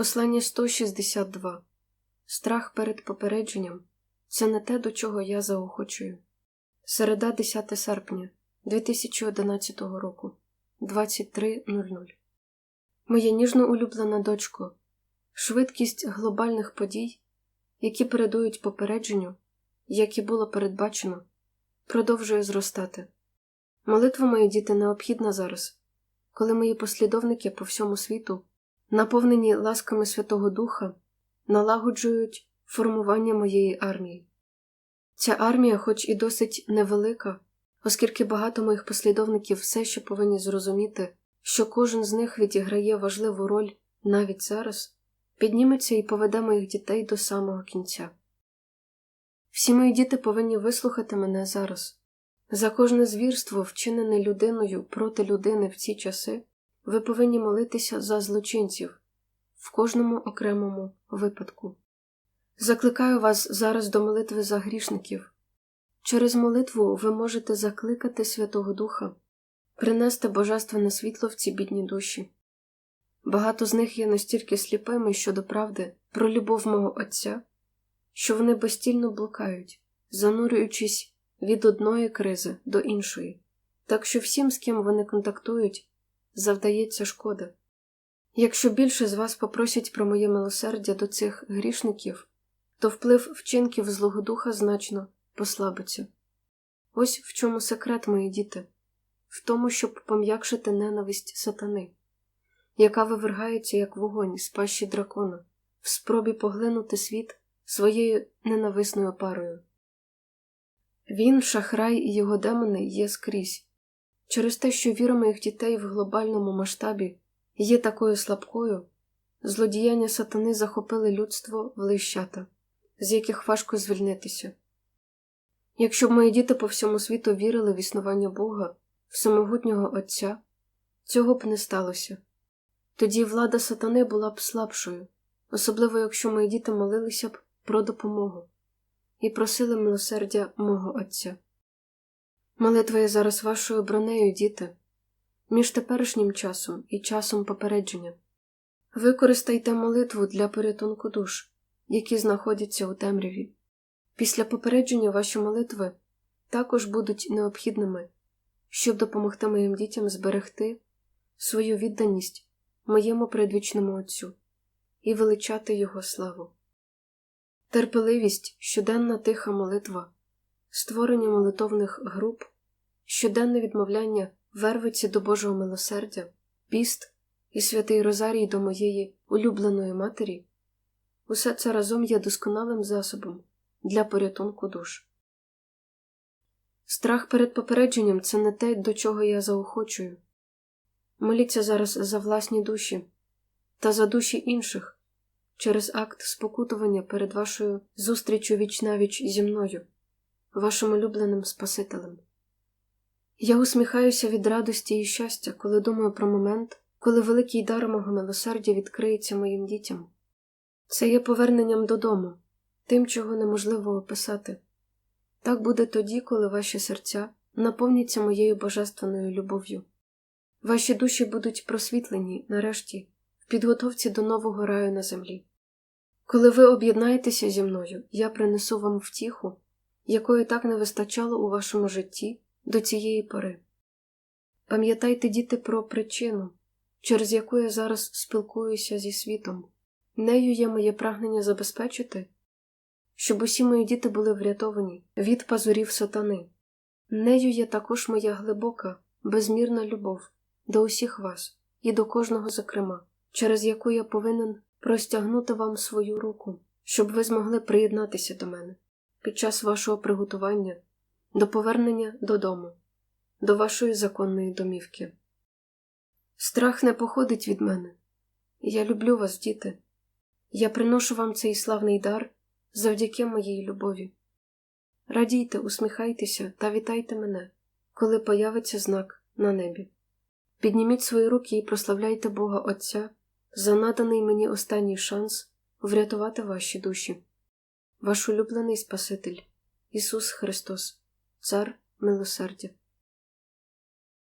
Послання 162. Страх перед попередженням це не те, до чого я заохочую. Середа 10 серпня 2011 року 23.00. Моя ніжно улюблена дочко. Швидкість глобальних подій, які передують попередженню, як і було передбачено, продовжує зростати. Молитва мої діти необхідна зараз, коли мої послідовники по всьому світу наповнені ласками Святого Духа, налагоджують формування моєї армії. Ця армія, хоч і досить невелика, оскільки багато моїх послідовників все ще повинні зрозуміти, що кожен з них відіграє важливу роль навіть зараз, підніметься і поведе моїх дітей до самого кінця. Всі мої діти повинні вислухати мене зараз. За кожне звірство, вчинене людиною проти людини в ці часи, ви повинні молитися за злочинців в кожному окремому випадку. Закликаю вас зараз до молитви за грішників. Через молитву ви можете закликати Святого Духа, принести божественне світло в ці бідні душі. Багато з них є настільки сліпими щодо правди про любов мого Отця, що вони безстільно блукають, занурюючись від одної кризи до іншої, так що всім, з ким вони контактують, завдається шкода. Якщо більше з вас попросять про моє милосердя до цих грішників, то вплив вчинків Злого Духа значно послабиться. Ось в чому секрет, мої діти, в тому, щоб пом'якшити ненависть сатани, яка вивергається як вогонь з пащі дракона, в спробі поглинути світ своєю ненависною парою. Він, шахрай і його демони є скрізь. Через те, що віра моїх дітей в глобальному масштабі є такою слабкою, злодіяння сатани захопили людство в лищата, з яких важко звільнитися. Якщо б мої діти по всьому світу вірили в існування Бога, в самогутнього Отця, цього б не сталося. Тоді влада сатани була б слабшою, особливо якщо мої діти молилися б про допомогу і просили милосердя мого Отця. Молитва є зараз вашою бронею, діти, між теперішнім часом і часом попередження. Використайте молитву для порятунку душ, які знаходяться у темряві. Після попередження ваші молитви також будуть необхідними, щоб допомогти моїм дітям зберегти свою відданість моєму предвічному Отцю і величати Його славу. Терпеливість, щоденна тиха молитва, створення молитовних груп, щоденне відмовляння вервиці до Божого милосердя, піст і святий Розарій до моєї улюбленої матері, усе це разом є досконалим засобом для порятунку душ. Страх перед попередженням це не те, до чого я заохочую. Моліться зараз за власні душі та за душі інших через акт спокутування перед вашою зустрічю віч-навіч зі мною, вашим улюбленим Спасителем. Я усміхаюся від радості і щастя, коли думаю про момент, коли великий дар мого милосердя відкриється моїм дітям. Це є поверненням додому, тим, чого неможливо описати. Так буде тоді, коли ваші серця наповняться моєю божественною любов'ю. Ваші душі будуть просвітлені, нарешті, в підготовці до нового раю на землі. Коли ви об'єднаєтеся зі мною, я принесу вам втіху, якої так не вистачало у вашому житті до цієї пори. Пам'ятайте, діти, про причину, через яку я зараз спілкуюся зі світом. Нею є моє прагнення забезпечити, щоб усі мої діти були врятовані від пазурів сатани. Нею є також моя глибока, безмірна любов до усіх вас і до кожного, зокрема, через яку я повинен простягнути вам свою руку, щоб ви змогли приєднатися до мене під час вашого приготування до повернення додому, до вашої законної домівки. Страх не походить від мене. Я люблю вас, діти. Я приношу вам цей славний дар завдяки моїй любові. Радійте, усміхайтеся та вітайте мене, коли появиться знак на небі. Підніміть свої руки і прославляйте Бога Отця за наданий мені останній шанс врятувати ваші душі, ваш улюблений Спаситель, Ісус Христос, Цар милосердя.